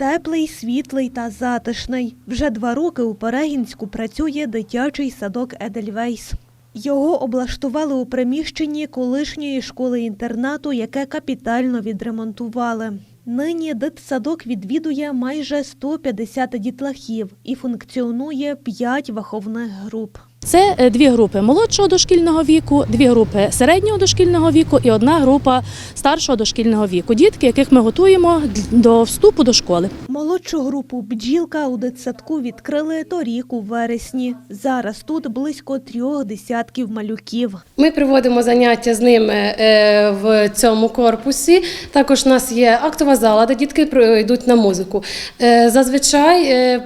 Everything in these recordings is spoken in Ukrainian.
Теплий, світлий та затишний. Вже два роки у Перегінську працює дитячий садок Едельвейс. Його облаштували у приміщенні колишньої школи-інтернату, яке капітально відремонтували. Нині дитсадок відвідує майже 150 дітлахів і функціонує 5 виховних груп. Це е, дві групи молодшого дошкільного віку, дві групи середнього дошкільного віку і одна група старшого дошкільного віку. Дітки, яких ми готуємо до вступу до школи. Молодшу групу бджілка у дитсадку відкрили торік у вересні. Зараз тут близько трьох десятків малюків. Ми проводимо заняття з ними е, в цьому корпусі. Також у нас є актова зала, де дітки йдуть на музику. Е, Зазвичай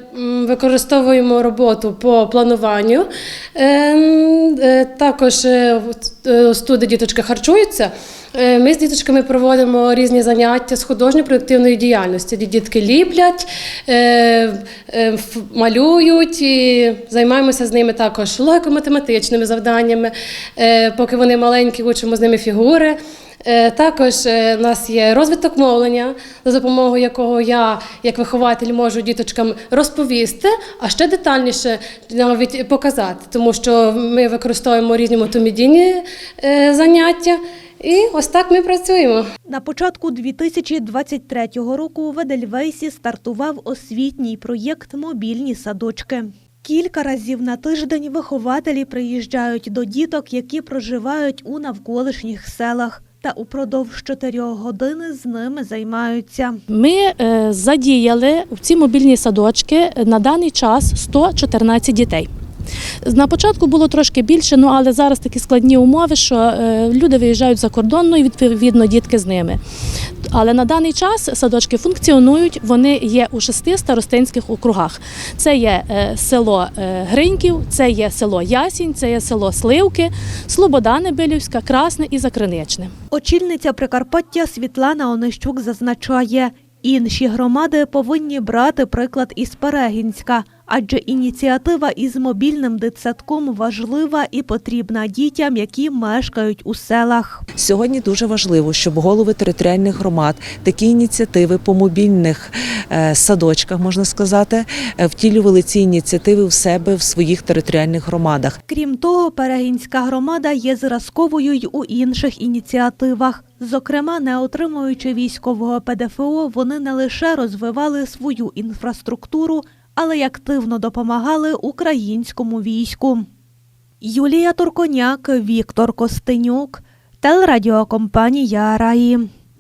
використовуємо роботу по плануванню. Е, м, е, Також е, е, де діточки харчуються. Ми з діточками проводимо різні заняття з художньо-проєктивної діяльності, дітки ліплять, малюють і займаємося з ними також логіко-математичними завданнями. Поки вони маленькі, учимо з ними фігури. Е, Також е, у нас є розвиток мовлення, за допомогою якого я, як вихователь, можу діточкам розповісти, а ще детальніше навіть показати, тому що ми використовуємо різні мотомедійні е, заняття. І ось так ми працюємо. На початку 2023 року у Ведельвейсі стартував освітній проєкт Мобільні садочки. Кілька разів на тиждень вихователі приїжджають до діток, які проживають у навколишніх селах, та упродовж чотирьох години з ними займаються. Ми е, задіяли в ці мобільні садочки на даний час 114 дітей. На початку було трошки більше, ну але зараз такі складні умови, що е, люди виїжджають за кордон, ну і відповідно дітки з ними. Але на даний час садочки функціонують, вони є у шести старостинських округах. Це є е, село е, Гриньків, це є село Ясінь, це є село Сливки, Слобода Небилівська, Красне і Закриничне. Очільниця Прикарпаття Світлана Онищук зазначає, інші громади повинні брати приклад із Перегінська, адже ініціатива із мобільним дитсадком важлива і потрібна дітям, які мешкають у селах. Сьогодні дуже важливо, щоб голови територіальних громад такі ініціативи по мобільних садочках, можна сказати, е, втілювали ці ініціативи в себе в своїх територіальних громадах. Крім того, Перегінська громада є зразковою й у інших ініціативах. Зокрема, не отримуючи військового ПДФО, вони не лише розвивали свою інфраструктуру, але й активно допомагали українському війську. Юлія Турконяк, Віктор Костенюк, телерадіокомпанія Раї.